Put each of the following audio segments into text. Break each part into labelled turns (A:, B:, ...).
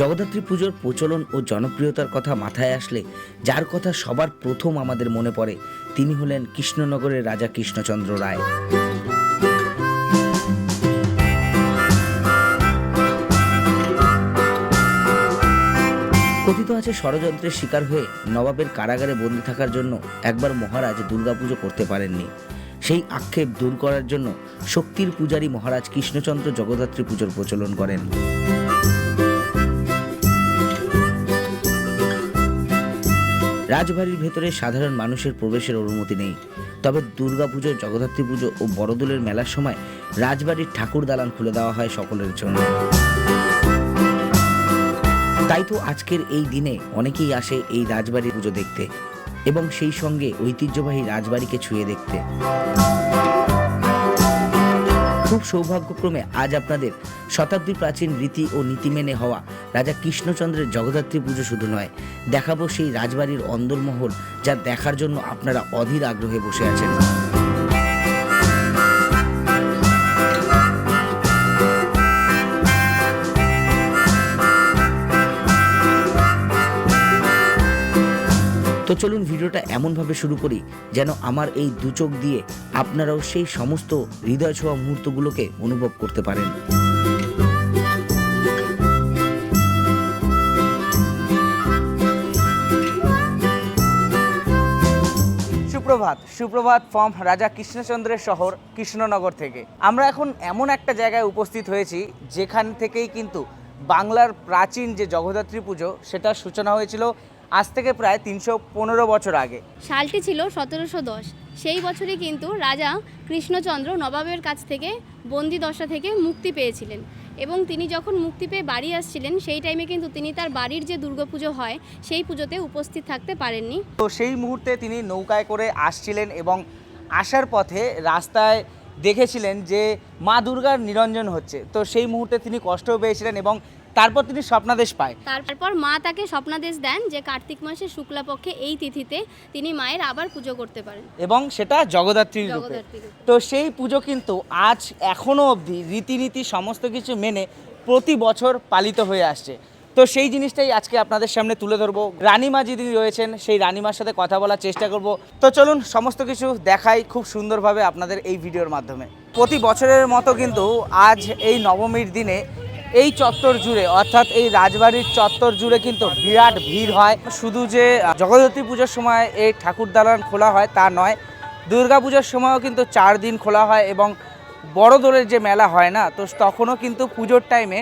A: জগদ্ধাত্রী পুজোর প্রচলন ও জনপ্রিয়তার কথা মাথায় আসলে যার কথা সবার প্রথম আমাদের মনে পড়ে, তিনি হলেন কৃষ্ণনগরের রাজা কৃষ্ণচন্দ্র রায়। কথিত আছে ষড়যন্ত্রের শিকার হয়ে নবাবের কারাগারে বন্দি থাকার জন্য একবার মহারাজ দুর্গাপুজো করতে পারেননি। সেই আক্ষেপ দূর করার জন্য শক্তির পূজারী মহারাজ কৃষ্ণচন্দ্র জগদ্ধাত্রী পুজোর প্রচলন করেন। রাজবাড়ির ভেতরে সাধারণ মানুষের প্রবেশের অনুমতি নেই। তবে দুর্গাপুজো, জগদ্ধাত্রী পুজো ও বড়দোলের মেলার সময় রাজবাড়ির ঠাকুর দালান খুলে দেওয়া হয় সকলের জন্য। তাই তো আজকের এই দিনে অনেকেই আসে এই রাজবাড়ির পুজো দেখতে এবং সেই সঙ্গে ঐতিহ্যবাহী রাজবাড়িকে ছুঁয়ে দেখতে। খুব সৌভাগ্যক্রমে আজ আপনাদের শতাব্দী প্রাচীন রীতি ও নীতি মেনে হওয়া রাজা কৃষ্ণচন্দ্রের জগদ্ধাত্রী পুজো শুধু নয়, দেখাবো সেই রাজবাড়ির অন্দরমহল যা দেখার জন্য আপনারা অধীর আগ্রহে বসে আছেন। তো চলুন ভিডিওটা এমনভাবে শুরু করি, যেন আমার এই দু চোখ দিয়ে আপনারাও সেই সমস্ত হৃদয় ছোঁয়া মুহূর্তগুলোকে অনুভব করতে পারেন।
B: সুপ্রভাত সুপ্রভাত ফর্ম রাজা কৃষ্ণচন্দ্রের শহর কৃষ্ণনগর থেকে। আমরা এখন এমন একটা জায়গায় উপস্থিত হয়েছি, যেখান থেকেই কিন্তু বাংলার প্রাচীন যে জগদ্ধাত্রী পুজো, সেটার সূচনা হয়েছিল আজ থেকে প্রায় তিনশো পনেরো বছর আগে।
C: সালটি ছিল সতেরোশো দশ। সেই বছরে কিন্তু রাজা কৃষ্ণচন্দ্র নবাবের কাছ থেকে বন্দি দশা থেকে মুক্তি পেয়েছিলেন এবং তিনি যখন মুক্তি পেয়ে বাড়ি আসছিলেন সেই টাইমে কিন্তু তিনি তার বাড়ির যে দুর্গাপুজো হয় সেই পুজোতে উপস্থিত থাকতে পারেননি।
B: তো সেই মুহূর্তে তিনি নৌকায় করে আসছিলেন এবং আসার পথে রাস্তায় দেখেছিলেন যে মা দুর্গার নিরঞ্জন হচ্ছে। তো সেই মুহূর্তে তিনি কষ্টও পেয়েছিলেন এবং তারপর তিনি স্বপ্নাদেশ পায়।
C: তারপর মা তাকে স্বপ্নাদেশ দেন যে কার্তিক মাসের শুক্লাপক্ষে এই তিথিতে তিনি মায়ের আবার পুজো করতে পারেন।
B: এবং সেটা
C: জগদ্ধাত্রী রূপে।
B: তো সেই পুজো কিন্তু আজ এখনও অবধি রীতিনীতি সমস্ত কিছু মেনে প্রতি বছর পালিত হয়ে আসছে। তো সেই জিনিসটাই আজকে আপনাদের সামনে তুলে ধরবো। রানীমা যিনি রয়েছেন সেই রানীমার সাথে কথা বলার চেষ্টা করব। তো চলুন সমস্ত কিছু দেখাই খুব সুন্দরভাবে আপনাদের এই ভিডিওর মাধ্যমে। প্রতি বছরের মতো কিন্তু আজ এই নবমীর দিনে এই চত্বর জুড়ে, অর্থাৎ এই রাজবাড়ির চত্বর জুড়ে কিন্তু বিরাট ভিড় হয়। শুধু যে জগদ্ধাত্রী পুজোর সময় এই ঠাকুর দালান খোলা হয় তা নয়, দুর্গা পুজোর সময়ও কিন্তু চার দিন খোলা হয় এবং বড় দোলের যে মেলা হয় না, তো তখনও কিন্তু পুজোর টাইমে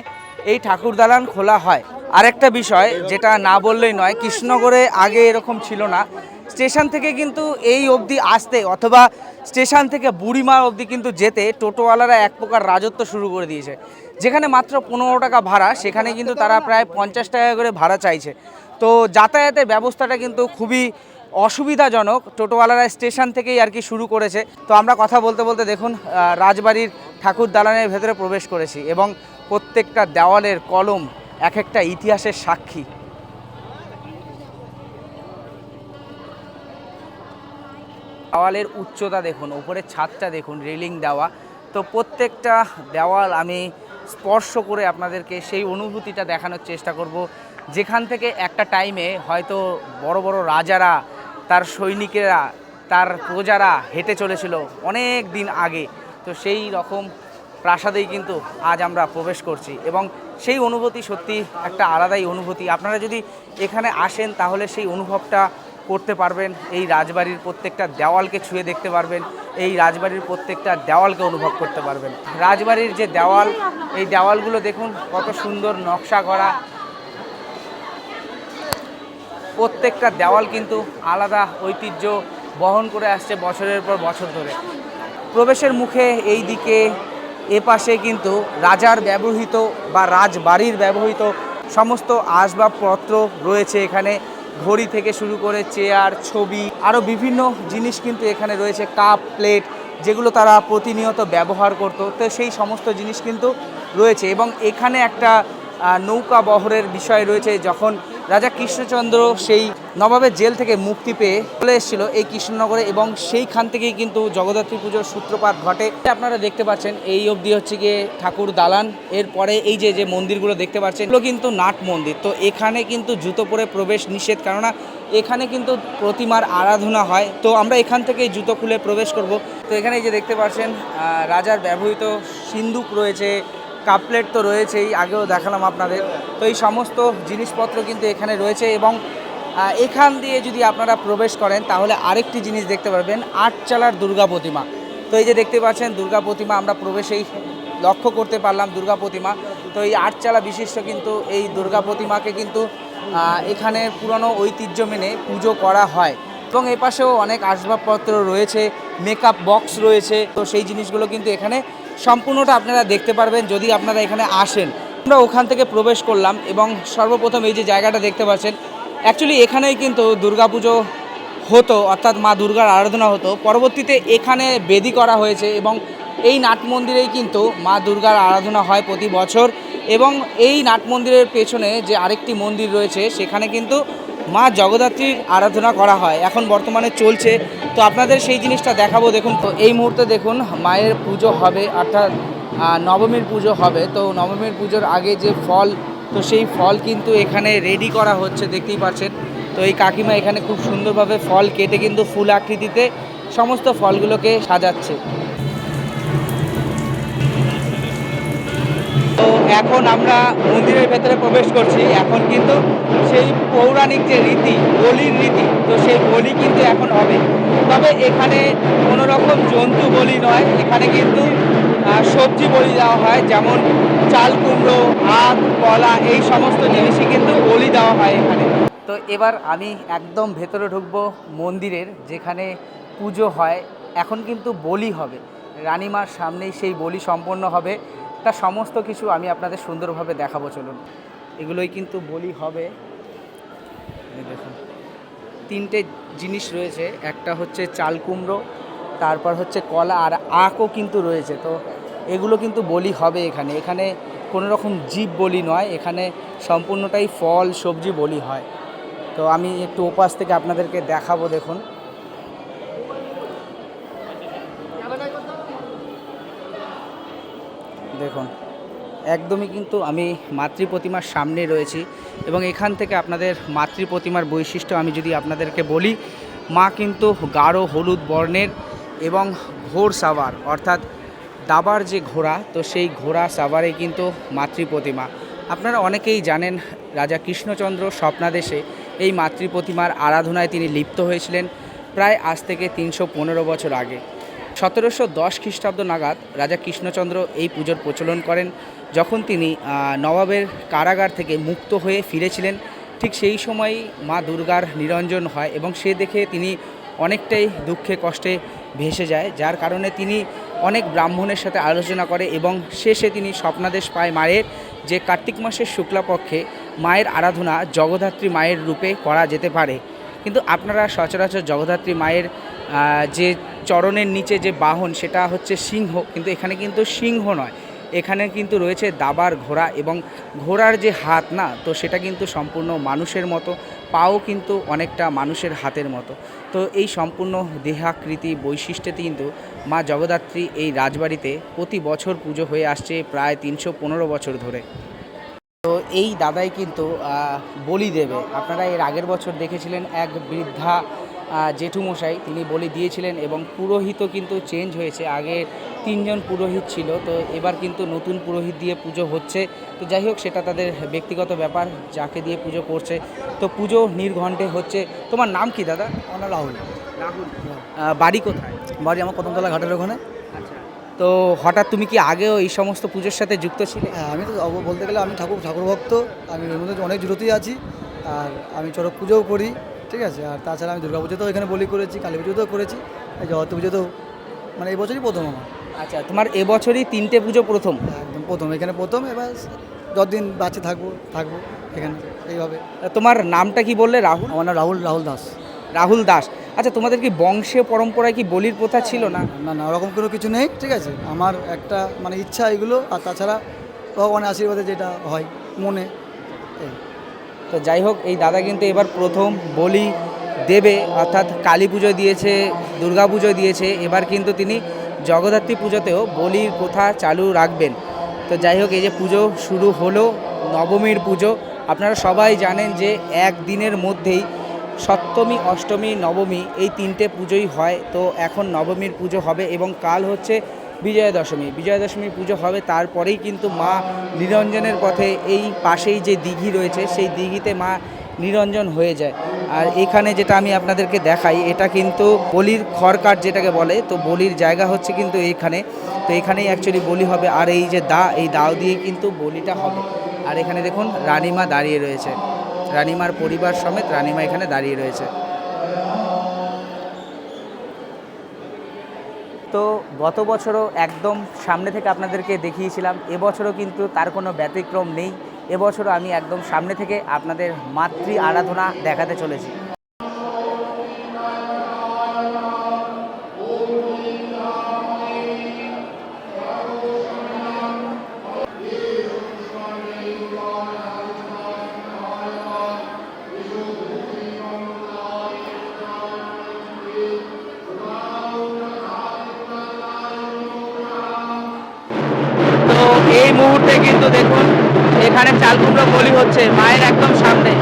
B: এই ঠাকুর দালান খোলা হয়। আরেকটা বিষয়, যেটা না বললেই নয়, কৃষ্ণনগরে আগে এরকম ছিল না। স্টেশন থেকে কিন্তু এই অবধি আসতে অথবা স্টেশন থেকে বুড়িমার অবধি কিন্তু যেতে টোটোওয়ালারা এক প্রকার রাজত্ব শুরু করে দিয়েছে। যেখানে মাত্র পনেরো টাকা ভাড়া, সেখানে কিন্তু তারা প্রায় পঞ্চাশ টাকা করে ভাড়া চাইছে। তো যাতায়াতের ব্যবস্থাটা কিন্তু খুবই অসুবিধাজনক। টোটোওয়ালারা স্টেশন থেকেই আর কি শুরু করেছে। তো আমরা কথা বলতে বলতে দেখুন রাজবাড়ির ঠাকুর দালানের ভেতরে প্রবেশ করেছি এবং প্রত্যেকটা দেওয়ালের কলম এক একটা ইতিহাসের সাক্ষী। দেওয়ালের উচ্চতা দেখুন, ওপরের ছাদটা দেখুন, রেলিং দেওয়া। তো প্রত্যেকটা দেওয়াল আমি স্পর্শ করে আপনাদেরকে সেই অনুভূতিটা দেখানোর চেষ্টা করব। যেখান থেকে একটা টাইমে হয়তো বড় বড় রাজারা, তার সৈনিকেরা, তার প্রজারা হেঁটে চলেছিল অনেক দিন আগে। তো সেই রকম প্রাসাদেই কিন্তু আজ আমরা প্রবেশ করছি এবং সেই অনুভূতি সত্যি একটা আলাদাই অনুভূতি। আপনারা যদি এখানে আসেন তাহলে সেই অনুভবটা করতে পারবেন, এই রাজবাড়ির প্রত্যেকটা দেওয়ালকে ছুঁয়ে দেখতে পারবেন, এই রাজবাড়ির প্রত্যেকটা দেওয়ালকে অনুভব করতে পারবেন। রাজবাড়ির যে দেওয়াল, এই দেওয়ালগুলো দেখুন কত সুন্দর নকশা করা। প্রত্যেকটা দেওয়াল কিন্তু আলাদা ঐতিহ্য বহন করে আসছে বছরের পর বছর ধরে। প্রবেশের মুখে এই দিকে, এ পাশে কিন্তু রাজার ব্যবহৃত বা রাজবাড়ির ব্যবহৃত সমস্ত আসবাবপত্র রয়েছে এখানে। ঘড়ি থেকে শুরু করে চেয়ার, ছবি আরও বিভিন্ন জিনিস কিন্তু এখানে রয়েছে, কাপ, প্লেট, যেগুলো তারা প্রতিনিয়ত ব্যবহার করত। তো সেই সমস্ত জিনিস কিন্তু রয়েছে এবং এখানে একটা নৌকা বহরের বিষয় রয়েছে যখন রাজা কৃষ্ণচন্দ্র সেই নবাবের জেল থেকে মুক্তি পেয়ে চলে এসেছিল এই কৃষ্ণনগরে এবং সেইখান থেকেই কিন্তু জগদ্ধাত্রী পুজোর সূত্রপাত ঘটে। আপনারা দেখতে পাচ্ছেন, এই অবধি হচ্ছে গিয়ে ঠাকুর দালান, এরপরে এই যে যে মন্দিরগুলো দেখতে পাচ্ছেন, এগুলো কিন্তু নাট মন্দির। তো এখানে কিন্তু জুতো পরে প্রবেশ নিষেধ, কেননা এখানে কিন্তু প্রতিমার আরাধনা হয়। তো আমরা এখান থেকেই জুতো খুলে প্রবেশ করব। তো এখানে এই যে দেখতে পাচ্ছেন রাজার ব্যবহৃত সিন্দুক রয়েছে কাপলেট তো রয়েছেই, আগেও দেখালাম আপনাদের। তো এই সমস্ত জিনিসপত্র কিন্তু এখানে রয়েছে এবং এখান দিয়ে যদি আপনারা প্রবেশ করেন, তাহলে আরেকটি জিনিস দেখতে পারবেন, আটচালার দুর্গা প্রতিমা। তো এই যে দেখতে পাচ্ছেন, দুর্গা প্রতিমা, আমরা প্রবেশেই লক্ষ্য করতে পারলাম দুর্গা প্রতিমা। তো এই আটচালা বিশিষ্ট কিন্তু এই দুর্গা প্রতিমাকে কিন্তু এখানে পুরনো ঐতিহ্য মেনে পুজো করা হয়। এবং এ পাশেও অনেক আসবাবপত্র রয়েছে মেকআপ বক্স রয়েছে। তো সেই জিনিসগুলো কিন্তু এখানে সম্পূর্ণটা আপনারা দেখতে পারবেন যদি আপনারা এখানে আসেন। আমরা ওখান থেকে প্রবেশ করলাম এবং সর্বপ্রথম এই যে জায়গাটা দেখতে পাচ্ছেন অ্যাকচুয়ালি এখানেই কিন্তু দুর্গাপুজো হতো, অর্থাৎ মা দুর্গার আরাধনা হতো। পরবর্তীতে এখানে বেদি করা হয়েছে এবং এই নাট মন্দিরেই কিন্তু মা দুর্গার আরাধনা হয় প্রতি বছর এবং এই নাট মন্দিরের পেছনে যে আরেকটি মন্দির রয়েছে, সেখানে কিন্তু মা জগদ্ধাত্রীর আরাধনা করা হয়, এখন বর্তমানে চলছে। তো আপনাদের সেই জিনিসটা দেখাবো, দেখুন তো, এই মুহূর্তে দেখুন, মায়ের পুজো হবে, অর্থাৎ নবমীর পুজো হবে। তো নবমীর পুজোর আগে যে ফল, তো সেই ফল কিন্তু এখানে রেডি করা হচ্ছে, দেখতেই পাচ্ছেন। তো এই কাকিমা এখানে খুব সুন্দরভাবে ফল কেটে কিন্তু ফুল আকৃতিতে সমস্ত ফলগুলোকে সাজাচ্ছে। তো এখন আমরা মন্দিরের ভেতরে প্রবেশ করছি। এখন কিন্তু সেই পৌরাণিক যে রীতি, বলির রীতি, তো সেই বলি কিন্তু এখন হবে। তবে এখানে কোনো রকম জন্তু বলি নয়। এখানে কিন্তু সবজি বলি দেওয়া হয়, যেমন চাল কুমড়ো, আখ, কলা, এই সমস্ত জিনিসই কিন্তু বলি দেওয়া হয় এখানে। তো এবার আমি একদম ভেতরে ঢুকবো মন্দিরের, যেখানে পুজো হয়। এখন কিন্তু বলি হবে। রানীমার সামনেই সেই বলি সম্পন্ন হবে। তা সমস্ত কিছু আমি আপনাদের সুন্দরভাবে দেখাবো, চলুন। এগুলোই কিন্তু বলি হবে। দেখুন, তিনটে জিনিস রয়েছে। একটা হচ্ছে চাল কুমড়ো, তারপর হচ্ছে কলা আর আখও কিন্তু রয়েছে। তো এগুলো কিন্তু বলি হবে এখানে। এখানে কোনো রকম জীব বলি নয়, এখানে সম্পূর্ণটাই ফল, সবজি বলি হয়। তো আমি একটু ওপাশ থেকে আপনাদেরকে দেখাবো, দেখুন। দেখুন, একদমই কিন্তু আমি মাতৃ প্রতিমার সামনে রয়েছি এবং এখান থেকে আপনাদের মাতৃ প্রতিমার বৈশিষ্ট্য আমি যদি আপনাদেরকে বলি, মা কিন্তু গাঢ় হলুদ বর্ণের এবং ঘোর সাবার অর্থাৎ দাবার যে ঘোড়া, তো সেই ঘোড়া সাবারে কিন্তু মাতৃ প্রতিমা আপনারা অনেকেই জানেন রাজা কৃষ্ণচন্দ্র স্বপ্নাদেশে এই মাতৃ প্রতিমার আরাধনায় তিনি লিপ্ত হয়েছিলেন প্রায় আজ থেকে তিনশো পনেরো বছর আগে। সতেরোশো দশ খ্রিস্টাব্দ নাগাদ রাজা কৃষ্ণচন্দ্র এই পুজোর প্রচলন করেন, যখন তিনি নবাবের কারাগার থেকে মুক্ত হয়ে ফিরেছিলেন। ঠিক সেই সময়ই মা দুর্গার নিরঞ্জন হয় এবং সে দেখে তিনি অনেকটাই দুঃখে কষ্টে ভেসে যায়, যার কারণে তিনি অনেক ব্রাহ্মণের সাথে আলোচনা করে এবং শেষে তিনি স্বপ্নাদেশ পায় মায়ের, যে কার্তিক মাসের শুক্লাপক্ষে মায়ের আরাধনা জগদ্ধাত্রী মায়ের রূপে করা যেতে পারে। কিন্তু আপনারা সচরাচর জগদ্ধাত্রী মায়ের যে চরণের নিচে যে বাহন, সেটা হচ্ছে সিংহ, কিন্তু এখানে কিন্তু সিংহ নয়। এখানে কিন্তু রয়েছে দাবার ঘোড়া এবং ঘোড়ার যে হাত না, তো সেটা কিন্তু সম্পূর্ণ মানুষের মতো, পাও কিন্তু অনেকটা মানুষের হাতের মতো। তো এই সম্পূর্ণ দেহাকৃতি বৈশিষ্ট্যতে কিন্তু মা জগদ্ধাত্রী এই রাজবাড়িতে প্রতি বছর পুজো হয়ে আসছে প্রায় তিনশো পনেরো বছর ধরে। তো এই দাদাই কিন্তু বলি দেবে। আপনারা এর আগের বছর দেখেছিলেন এক বৃদ্ধা জেঠুমশাই তিনি বলি দিয়েছিলেন এবং পুরোহিতও কিন্তু চেঞ্জ হয়েছে। আগে তিনজন পুরোহিত ছিল তো এবার কিন্তু নতুন পুরোহিত দিয়ে পুজো হচ্ছে। তো যাই হোক সেটা তাদের ব্যক্তিগত ব্যাপার যাকে দিয়ে পুজো করছে। তো পুজো নির্ঘণ্টে হচ্ছে। তোমার নাম কি দাদা?
D: আমার রাহুল।
B: রাহুল। বাড়ি কোথায়?
D: বাড়ি আমার কদমতলা ঘাটের ওখানে।
B: আচ্ছা। তো হঠাৎ তুমি কি আগেও এই সমস্ত পুজোর সাথে যুক্ত ছিলে?
D: হ্যাঁ আমি তো বলতে গেলে আমি ঠাকুর ঠাকুর ভক্ত আমি এর মধ্যে অনেক জুড়তেই আছি। আর আমি চড়ক পুজোও করি। ঠিক আছে? আর তাছাড়া আমি দুর্গা পুজোতেও এখানে বলি করেছি কালী পুজোতেও করেছি এই জগত্ত পুজোতেও মানে এই বছরই প্রথম আমার।
B: আচ্ছা তোমার এবছরই তিনটে পুজো প্রথম?
D: একদম প্রথম এখানে প্রথম এবার যতদিন বাচ্চা থাকব থাকব এখানে এইভাবে।
B: তোমার নামটা কি বললে রাহুল?
D: আমার নাম রাহুল রাহুল দাস।
B: রাহুল দাস। আচ্ছা তোমাদের কি বংশীয় পরম্পরায় কি বলির প্রথা ছিল না?
D: না না ওরকম কোনো কিছু নেই ঠিক আছে? আমার একটা মানে ইচ্ছা এগুলো আর তাছাড়া ভগবানের আশীর্বাদে যেটা হয় মনে এই।
B: তো যাই হোক, এই দাদা কিন্তু এবার প্রথম বলি দেবে, অর্থাৎ কালী পুজো দিয়েছে, দুর্গা পুজো দিয়েছে, এবার কিন্তু তিনি জগদ্ধাত্রী পুজোতেও বলির প্রথা চালু রাখবেন। তো যাই হোক, এই যে পুজো শুরু হলো, নবমীর পুজো, আপনারা সবাই জানেন যে একদিনের মধ্যেই সপ্তমী, অষ্টমী, নবমী এই তিনটে পুজোই হয়। তো এখন নবমীর পুজো হবে এবং কাল হচ্ছে বিজয়া দশমী বিজয়া দশমী পুজো হবে তারপরেই কিন্তু মা নিরঞ্জনের পথে এই পাশেই যে দিঘি রয়েছে, সেই দিঘিতে মা নিরঞ্জন হয়ে যায়। আর এখানে যেটা আমি আপনাদেরকে দেখাই, এটা কিন্তু বলির খড়কাট যেটাকে বলে, তো বলির জায়গা হচ্ছে কিন্তু এখানে তো এখানেই অ্যাকচুয়ালি বলি হবে। আর এই যে দা, এই দাও দিয়ে কিন্তু বলিটা হবে। আর এখানে দেখুন, রানিমা দাঁড়িয়ে রয়েছে। রানিমার পরিবার সমেত রানিমা এখানে দাঁড়িয়ে রয়েছে। তো গত বছরও একদম সামনে থেকে আপনাদেরকে দেখিয়েছিলাম, এবছরও কিন্তু তার কোনো ব্যতিক্রম নেই। এবছরও আমি একদম সামনে থেকে আপনাদের মাতৃ আরাধনা দেখাতে চলেছি। কিন্তু দেখুন এখানে চাল কুমড়ো বলি হচ্ছে মায়ের একদম সামনে।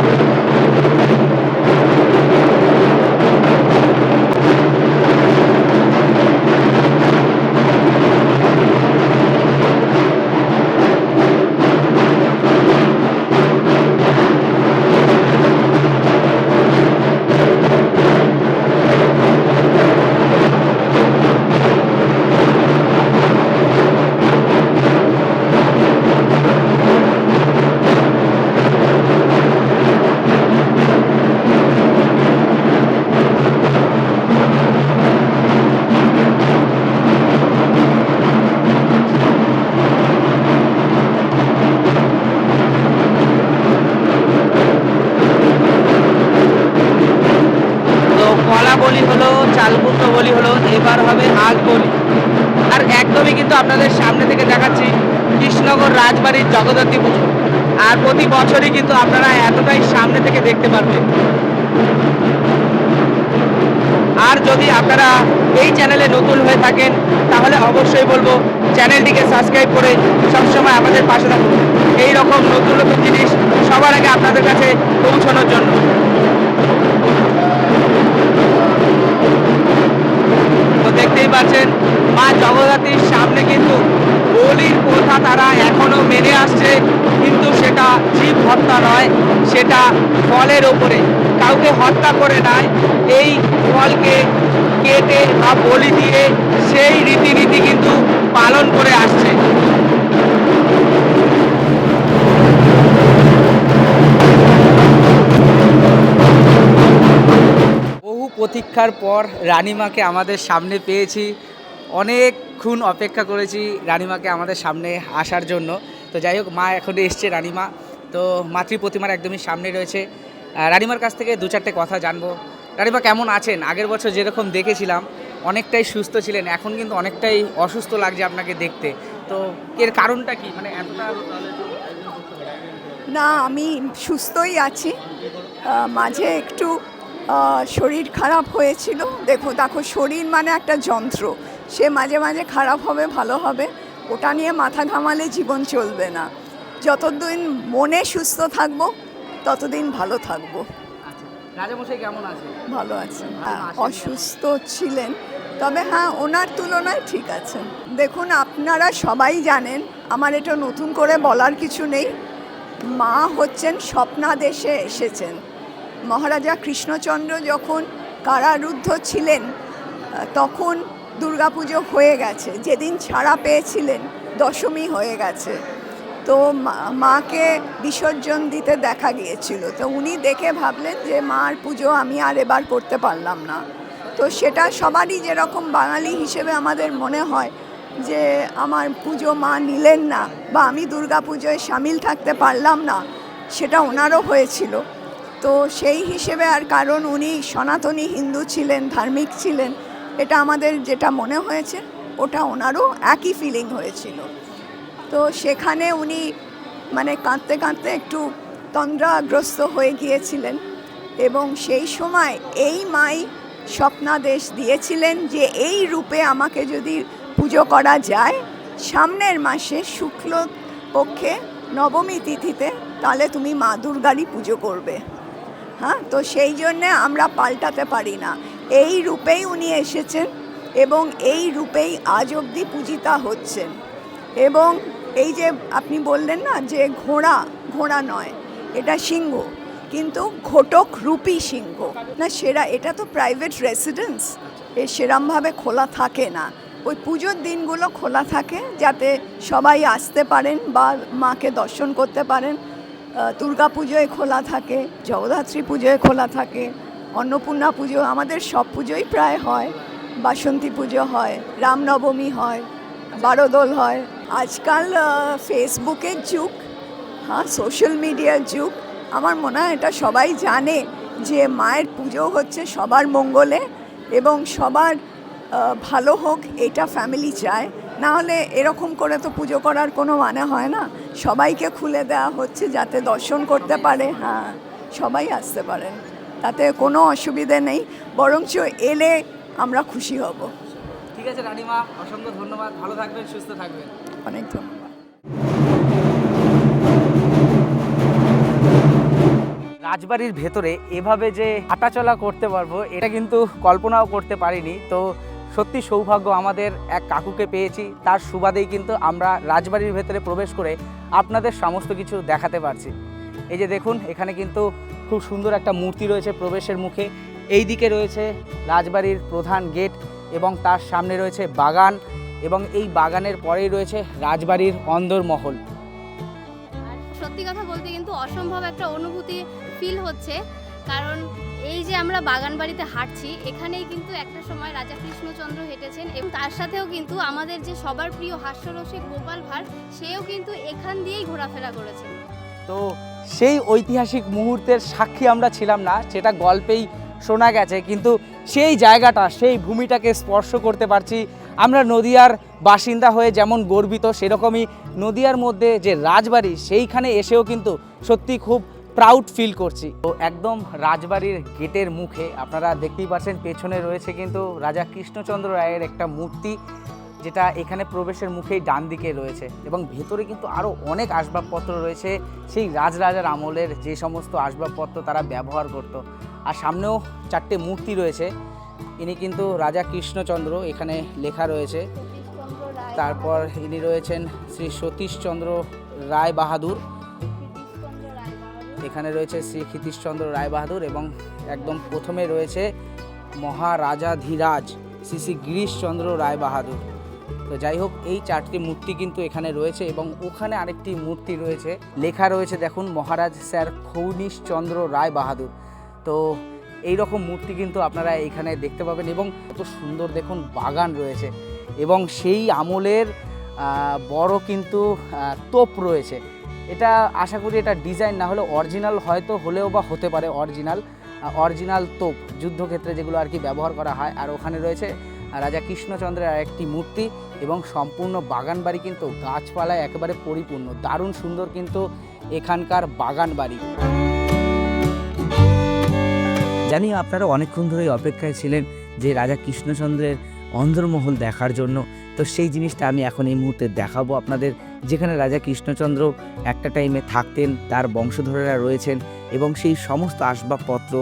B: রাজবাড়ির জগদ্ধাত্রী পুজো। আর প্রতি বছরই কিন্তু আপনারা এতটাই সামনে থেকে দেখতে পারবেন। আর যদি আপনারা এই চ্যানেলে নতুন হয়ে থাকেন, তাহলে অবশ্যই বলব চ্যানেলটিকে সাবস্ক্রাইব করে সবসময় আমাদের পাশে থাকুন। এই রকম নতুন নতুন জিনিস সবার আগে আপনাদের কাছে পৌঁছানোর জন্য। তো দেখতেই পাচ্ছেন, মা জগদ্ধাত্রীর সামনে কিন্তু বলির প্রথা তারা এখনও মেনে আসছে, কিন্তু সেটা জীব হত্যা নয়, সেটা ফলের ওপরে। কাউকে হত্যা করে নয় এই ফলকে কেটে বা বলি দিয়ে সেই রীতিনীতি কিন্তু পালন করে আসছে। বহু প্রতীক্ষার পর রানিমাকে আমাদের সামনে পেয়েছি। অনেকক্ষণ অপেক্ষা করেছি রানিমাকে আমাদের সামনে আসার জন্য। তো যাই হোক, মা এখন এসছে রানিমা। তো মাতৃ প্রতিমার একদমই সামনে রয়েছে। রানিমার কাছ থেকে দু চারটে কথা জানব। রানিমা কেমন আছেন? আগের বছর যেরকম দেখেছিলাম, অনেকটাই সুস্থ ছিলেন। এখন কিন্তু অনেকটাই অসুস্থ লাগছে আপনাকে দেখতে। তো এর কারণটা কি? মানে
E: না, আমি সুস্থই আছি। মাঝে একটু শরীর খারাপ হয়েছিল। দেখো দেখো, শরীর মানে একটা যন্ত্র। সে মাঝে মাঝে খারাপ হবে ভালো হবে ওটা নিয়ে মাথা ঘামালে জীবন চলবে না। যতদিন মনে সুস্থ থাকব ততদিন ভালো থাকব।
B: আচ্ছা রাজামশাই কেমন আছে
E: ভালো আছে হ্যাঁ, অসুস্থ ছিলেন তবে হ্যাঁ ওনার তুলনায় ঠিক আছে দেখুন আপনারা সবাই জানেন আমার এটা নতুন করে বলার কিছু নেই। মা হচ্ছেন স্বপ্নাদেশে এসেছেন। মহারাজা কৃষ্ণচন্দ্র যখন কারারুদ্ধ ছিলেন তখন দুর্গাপুজো হয়ে গেছে। যেদিন ছাড়া পেয়েছিলেন, দশমী হয়ে গেছে। তো মাকে বিসর্জন দিতে দেখা গিয়েছিল। তো উনি দেখে ভাবলেন যে, মার পুজো আমি আর এবার করতে পারলাম না। তো সেটা সবারই যেরকম বাঙালি হিসেবে আমাদের মনে হয় যে, আমার পুজো মা নিলেন না বা আমি দুর্গা পুজোয় সামিল থাকতে পারলাম না। সেটা ওনারও হয়েছিল। তো সেই হিসেবে আর কারণ উনি সনাতনী হিন্দু ছিলেন, ধার্মিক ছিলেন। এটা আমাদের যেটা মনে হয়েছে, ওটা ওনারও একই ফিলিং হয়েছিল। তো সেখানে উনি মানে কাঁদতে কাঁদতে একটু তন্দ্রাগ্রস্ত হয়ে গিয়েছিলেন এবং সেই সময় এই মাই স্বপ্নাদেশ দিয়েছিলেন যে এই রূপে আমাকে যদি পুজো করা যায়, সামনের মাসে শুক্ল পক্ষে নবমী তিথিতে তাহলে তুমি মা দুর্গারই পুজো করবে। হ্যাঁ তো সেই জন্যে আমরা পাল্টাতে পারি না। এই রূপেই উনি এসেছেন এবং এই রূপেই আজ অবধি পূজিতা হচ্ছেন। এবং এই যে আপনি বললেন না যে ঘোড়া ঘোড়া নয়, এটা সিংহ। কিন্তু ঘটক রূপী সিংহ। না, সেরা, এটা তো প্রাইভেট রেসিডেন্স এ সেরমভাবে খোলা থাকে না। ওই পুজোর দিনগুলো খোলা থাকে যাতে সবাই আসতে পারেন বা মাকে দর্শন করতে পারেন। দুর্গা পুজোয় খোলা থাকে, জগদ্ধাত্রী পুজোয় খোলা থাকে। অন্নপূর্ণা পুজো আমাদের সব পুজোই প্রায় হয়। বাসন্তী পুজো হয়, রামনবমী হয়, বারোদোল হয়। আজকাল ফেসবুকের যুগ হ্যাঁ সোশ্যাল মিডিয়ার যুগ। আমার মনে হয় এটা সবাই জানে যে মায়ের পুজো হচ্ছে সবার মঙ্গলে এবং সবার ভালো হোক এটা ফ্যামিলি চায়। না হলে এরকম করে তো পুজো করার কোনো মানে হয় না। সবাইকে খুলে দেওয়া হচ্ছে যাতে দর্শন করতে পারে হ্যাঁ সবাই আসতে পারেন। তাতে কোনো অসুবিধে নেই বরঞ্চ এলে আমরা খুশি হব।
B: ঠিক আছে রানিমা অসংখ্য ধন্যবাদ ভালো থাকবেন সুস্থ থাকবেন।
E: অনেক ধন্যবাদ।
B: রাজবাড়ির ভেতরে এভাবে যে হাঁটাচলা করতে পারব এটা কিন্তু কল্পনাও করতে পারিনি। তো সত্যি সৌভাগ্য আমাদের এক কাকুকে পেয়েছি তার সুবাদেই কিন্তু আমরা রাজবাড়ির ভেতরে প্রবেশ করে আপনাদের সমস্ত কিছু দেখাতে পারছি। এই যে দেখুন এখানে কিন্তু খুব সুন্দর একটা মূর্তি রয়েছে প্রবেশের মুখে। এই দিকে রয়েছে রাজবাড়ির প্রধান গেট এবং তার সামনে রয়েছে বাগান এবং এই বাগানের পরেই রয়েছে রাজবাড়ির অন্দরমহল।
C: সত্যি কথা বলতে কিন্তু অসম্ভব একটা অনুভূতি ফিল হচ্ছে কারণ এই যে আমরা বাগান বাড়িতে হাঁটছি এখানেই কিন্তু একটা সময় রাজা কৃষ্ণচন্দ্র হেঁটেছেন এবং তার সাথেও কিন্তু আমাদের যে সবার প্রিয় হাস্যরসিক গোপাল ভাঁড় সেও কিন্তু এখান দিয়েই ঘোরাফেরা করেছেন।
B: তো সেই ঐতিহাসিক মুহূর্তের সাক্ষী আমরা ছিলাম না, সেটা গল্পেই শোনা গেছে। কিন্তু সেই জায়গাটা, সেই ভূমিটাকে স্পর্শ করতে পারছি আমরা নদিয়ার বাসিন্দা হয়ে যেমন গর্বিত, সেরকমই নদিয়ার মধ্যে যে রাজবাড়ি, সেইখানে এসেও কিন্তু সত্যি খুব প্রাউড ফিল করছি। তো একদম রাজবাড়ির গেটের মুখে আপনারা দেখতেই পাচ্ছেন, পেছনে রয়েছে কিন্তু রাজা কৃষ্ণচন্দ্র রায়ের একটা মূর্তি। যেটা এখানে প্রবেশের মুখেই ডান দিকে রয়েছে এবং ভেতরে কিন্তু আরও অনেক আসবাবপত্র রয়েছে। সেই রাজরাজার আমলের যে সমস্ত আসবাবপত্র তারা ব্যবহার করত। আর সামনেও চারটে মূর্তি রয়েছে। ইনি কিন্তু রাজা কৃষ্ণচন্দ্র এখানে লেখা রয়েছে। তারপর ইনি রয়েছেন শ্রী সতীশচন্দ্র রায় বাহাদুর এখানে রয়েছে শ্রী ক্ষিতীশচন্দ্র রায় বাহাদুর এবং একদম প্রথমে রয়েছে মহারাজাধিরাজ শ্রী শ্রী গিরিশচন্দ্র রায় বাহাদুর তো যাই হোক, এই চারটি মূর্তি কিন্তু এখানে রয়েছে এবং ওখানে আরেকটি মূর্তি রয়েছে। লেখা রয়েছে, দেখুন, মহারাজ স্যার খৌনিশচন্দ্র রায় বাহাদুর। তো এই রকম মূর্তি কিন্তু আপনারা এখানে দেখতে পাবেন এবং কত সুন্দর, দেখুন, বাগান রয়েছে এবং সেই আমলের বড় কিন্তু তোপ রয়েছে। এটা আশা করি এটা ডিজাইন না হলে অরিজিনাল হয়তো হলেও বা হতে পারে অরিজিনাল অরিজিনাল তোপ, যুদ্ধক্ষেত্রে যেগুলো আর কি ব্যবহার করা হয়। আর ওখানে রয়েছে রাজা কৃষ্ণচন্দ্রের আর একটি মূর্তি এবং সম্পূর্ণ বাগান বাড়ি কিন্তু গাছপালায় একেবারে পরিপূর্ণ, দারুণ সুন্দর কিন্তু এখানকার বাগান বাড়ি
A: জানি আপনারা অনেকক্ষণ ধরেই অপেক্ষায় ছিলেন যে রাজা কৃষ্ণচন্দ্রের অন্দরমহল দেখার জন্য, তো সেই জিনিসটা আমি এখন এই মুহূর্তে দেখাবো আপনাদের, যেখানে রাজা কৃষ্ণচন্দ্র একটা টাইমে থাকতেন, তার বংশধরেরা রয়েছেন এবং সেই সমস্ত আসবাবপত্র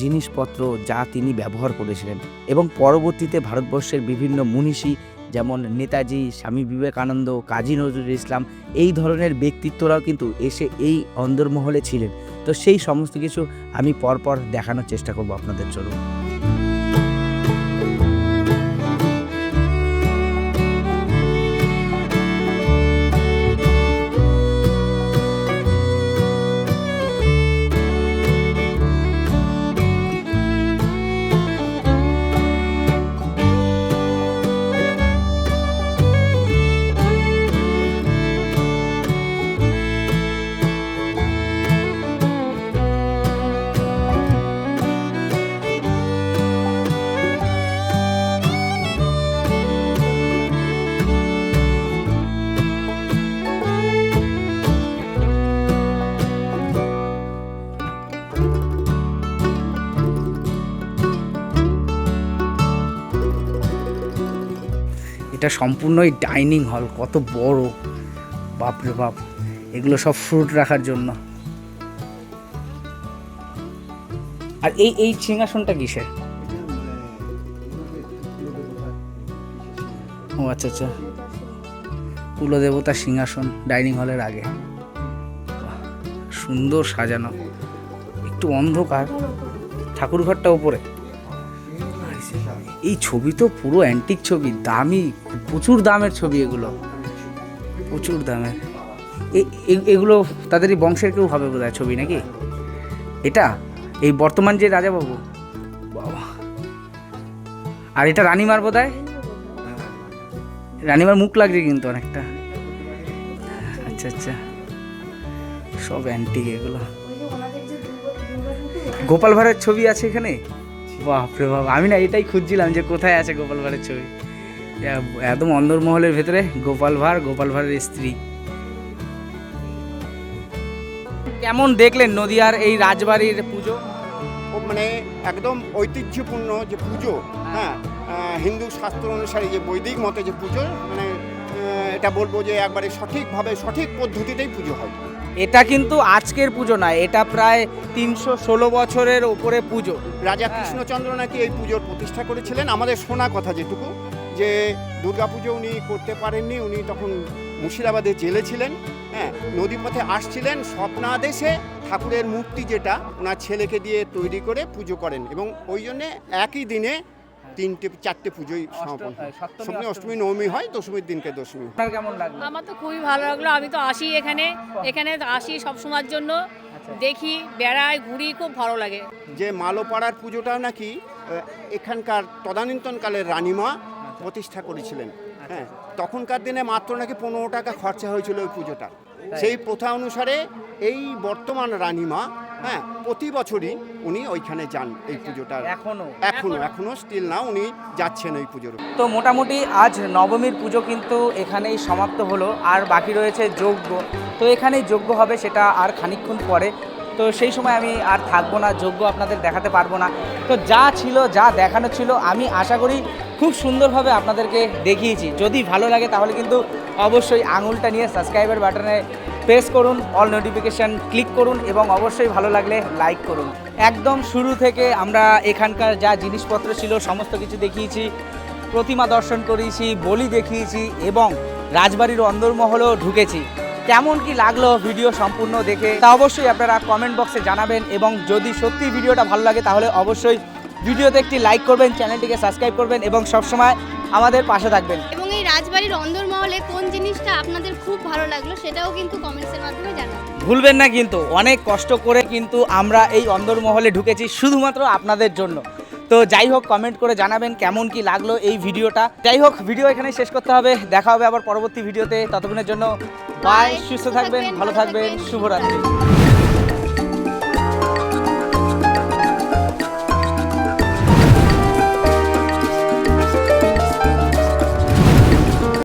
A: জিনিসপত্র যা তিনি ব্যবহার করেছিলেন। এবং পরবর্তীতে ভারতবর্ষের বিভিন্ন মুনিষী যেমন নেতাজি, স্বামী বিবেকানন্দ, কাজী নজরুল ইসলাম এই ধরনের ব্যক্তিত্বরাও কিন্তু এসে এই অন্দরমহলে ছিলেন। তো সেই সমস্ত কিছু আমি পরপর দেখানোর চেষ্টা করব আপনাদের জন্য।
B: এটা সম্পূর্ণই ডাইনিং হল, কত বড়। বাপরে বাপ, এগুলো সব ফ্রুট রাখার জন্য। আর এই এই সিংহাসনটা কিসের? ও আচ্ছা আচ্ছা। কুলদেবতার সিংহাসন ডাইনিং হলের আগে। সুন্দর সাজানো। একটু অন্ধকার। ঠাকুরঘরটা উপরে। এই ছবি তো পুরো অ্যান্টিক ছবি, দামি। প্রচুর দামের ছবি এগুলো। প্রচুর দামের। এগুলো তাদেরই বংশের কেউ হবে বোধ ছবি নাকি? এটা? এই বর্তমান যে রাজাবাবু? বাবা। আর এটা রানীমার বোধ হয় রানীমার মুখ লাগছে কিন্তু অনেকটা। আচ্ছা আচ্ছা। সব অ্যান্টিক এগুলো। গোপাল ভাঁড়ের ছবি আছে এখানে? বাপরে বাপ, আমি না এটাই খুঁজছিলাম যে কোথায় আছে গোপাল ভাঁড়ের ছবি। একদম অন্দরমহলের ভেতরে গোপাল ভাঁড় গোপাল ভাঁড়ের স্ত্রী। কেমন দেখলেন নদিয়ার এই রাজবাড়ির পুজো?
F: মানে একদম ঐতিহ্যপূর্ণ যে পুজো হ্যাঁ। হিন্দু শাস্ত্র অনুসারে যে বৈদিক মতে যে পুজো মানে এটা বলব যে একবারে সঠিকভাবে সঠিক পদ্ধতিতেই পুজো হয়।
B: এটা কিন্তু আজকের পুজো নয় এটা প্রায় তিনশো ষোলো বছরের ওপরে পুজো।
F: রাজা
B: হ্যাঁ।
F: কৃষ্ণচন্দ্র নাকি এই পুজোর প্রতিষ্ঠা করেছিলেন? আমাদের শোনা কথা যেটুকু। যে দুর্গাপুজো উনি করতে পারেননি উনি তখন মুর্শিদাবাদে জেলে ছিলেন হ্যাঁ নদীপথে আসছিলেন স্বপ্নাদেশে ঠাকুরের মূর্তি যেটা ওনার ছেলেকে দিয়ে তৈরি করে পুজো করেন এবং ওই জন্যে একই দিনে তিনটে চারটে পুজোই সমাপন
B: সপ্তমী,
F: সপ্তমী
B: অষ্টমী।
F: নবমী হয় দশমীর দিনকে দশমী
B: কেমন লাগল?
G: আমার তো খুবই ভালো লাগল আমি তো আসি এখানে এখানে আসি সব সময়ের জন্য দেখি বেড়াই ঘুরি খুব ভালো লাগে।
F: যে মালোপাড়ার পুজোটা নাকি এখানকার তদানীন্তনকালের রানীমা প্রতিষ্ঠা করেছিলেন। হ্যাঁ তখনকার দিনে মাত্র নাকি পনেরো টাকা খরচা হয়েছিল ওই পুজোটা। সেই প্রথা অনুসারে এই বর্তমান রানীমা হ্যাঁ প্রতি বছরই উনি ওইখানে যান এই পুজোটা
B: এখনও?
F: এখনও এখনও? স্টিল না উনি যাচ্ছেন ওই পুজোর
B: তো মোটামুটি আজ নবমীর পুজো কিন্তু এখানেই সমাপ্ত হলো আর বাকি রয়েছে যজ্ঞ। তো এখানেই যজ্ঞ হবে সেটা আর খানিকক্ষণ পরে। তো সেই সময় আমি আর থাকব না, যোগ্য আপনাদের দেখাতে পারব না। তো যা ছিল, যা দেখানো ছিল, আমি আশা করি খুব সুন্দরভাবে আপনাদেরকে দেখিয়েছি। যদি ভালো লাগে তাহলে কিন্তু অবশ্যই আঙুলটা নিয়ে সাবস্ক্রাইবার বাটনে প্রেস করুন অল নোটিফিকেশান ক্লিক করুন এবং অবশ্যই ভালো লাগলে লাইক করুন। একদম শুরু থেকে আমরা এখানকার যা জিনিসপত্র ছিল, সমস্ত কিছু দেখিয়েছি, প্রতিমা দর্শন করিয়েছি বলি দেখিয়েছি এবং রাজবাড়ির অন্দরমহলেও ঢুকেছি। কেমন কি লাগল ভিডিও সম্পূর্ণ দেখে তা অবশ্যই আপনারা কমেন্ট বক্সে জানাবেন এবং যদি সত্যি ভিডিওটা ভালো লাগে তাহলে অবশ্যই ভিডিওতে একটি লাইক করবেন চ্যানেলটিকে সাবস্ক্রাইব করবেন এবং সবসময় আমাদের পাশে থাকবেন।
C: এবং এই রাজবাড়ির অন্দরমহলে কোন জিনিসটা আপনাদের খুব ভালো লাগল সেটাও কিন্তু কমেন্টসের মাধ্যমে জানাবেন।
B: ভুলবেন না কিন্তু অনেক কষ্ট করে কিন্তু আমরা এই অন্দরমহলে ঢুকেছি শুধুমাত্র আপনাদের জন্য। তো যাই হোক কমেন্ট করে জানাবেন কেমন কি লাগল এই ভিডিওটা। যাই হোক ভিডিও এখানে শেষ করতে হবে। দেখা হবে আবার পরবর্তী ভিডিওতে। ততক্ষণের জন্য বাই সুস্থ থাকবেন ভালো থাকবেন। শুভরাত্রি।